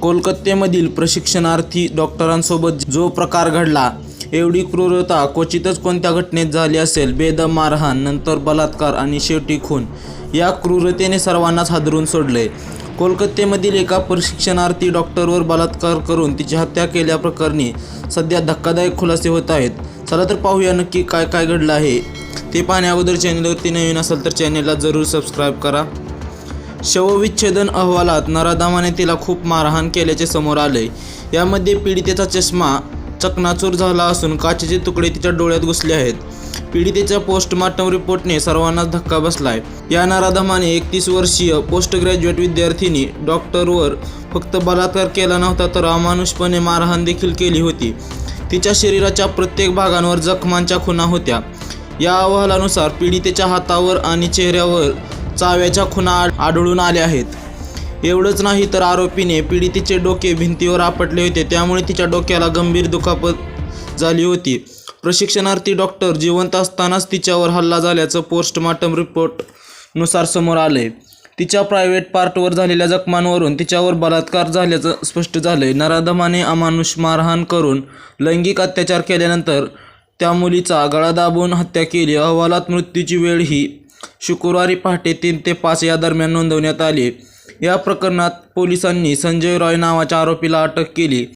कोलकात्यामधील प्रशिक्षणार्थी डॉक्टरांसोबत जो प्रकार घडला एवढी क्रूरता क्वचितच कोणत्या घटनेत झाली असेल? बेदम मारहाण नंतर बलात्कार आणि शेवटी खून. या क्रूरतेने सर्वांनाच हादरून सोडले. कोलकात्यामधील एका प्रशिक्षणार्थी डॉक्टरवर बलात्कार करून तिची हत्या केल्याप्रकरणी सध्या धक्कादायक खुलासे होत आहेत. चला तर पाहूया नक्की काय काय घडलं आहे. ते पाहण्याअगोदर चॅनलवरती नवीन असेल तर चॅनलला जरूर सबस्क्राईब करा. शवविच्छेदन अहवालात नराधामाने तिला खूप मारहाण केल्याचे समोर आले यामध्ये पीडितेचा चष्मा चकनाचूर झाला असून काचेचे तुकडे तिच्या डोळ्यात घुसले आहेत. पीडितेच्या पोस्टमार्टम रिपोर्टने सर्वांनाच धक्का बसलाय. या नराधमाने एकतीस वर्षीय पोस्ट ग्रॅज्युएट विद्यार्थिनी डॉक्टरवर फक्त बलात्कार केला नव्हता तर अमानुषपणे मारहाण देखील केली होती. तिच्या शरीराच्या प्रत्येक भागांवर जखमांच्या खुणा होत्या. या अहवालानुसार पीडितेच्या हातावर आणि चेहऱ्यावर चाव्याच्या खुणा आढळून आल्या आहेत. एवढंच नाही तर आरोपीने पीडितेचे डोके भिंतीवर आपटले होते. त्यामुळे तिच्या डोक्याला गंभीर दुखापत झाली होती. प्रशिक्षणार्थी डॉक्टर जिवंत असतानाच तिच्यावर हल्ला झाल्याचं पोस्टमॉर्टम रिपोर्टनुसार समोर आले तिच्या प्रायव्हेट पार्टवर झालेल्या जखमांवरून तिच्यावर बलात्कार झाल्याचं स्पष्ट झालंय. नराधमाने अमानुष मारहाण करून लैंगिक अत्याचार केल्यानंतर त्या मुलीचा गळा दाबून हत्या केली. अहवालात मृत्यूची वेळ ही शुक्रवारी पहाटे तीन ते पाच या दरम्यान नोंदवण्यात आली. या प्रकरणात पोलिसांनी संजय रॉय नावाच्या आरोपीला अटक केली.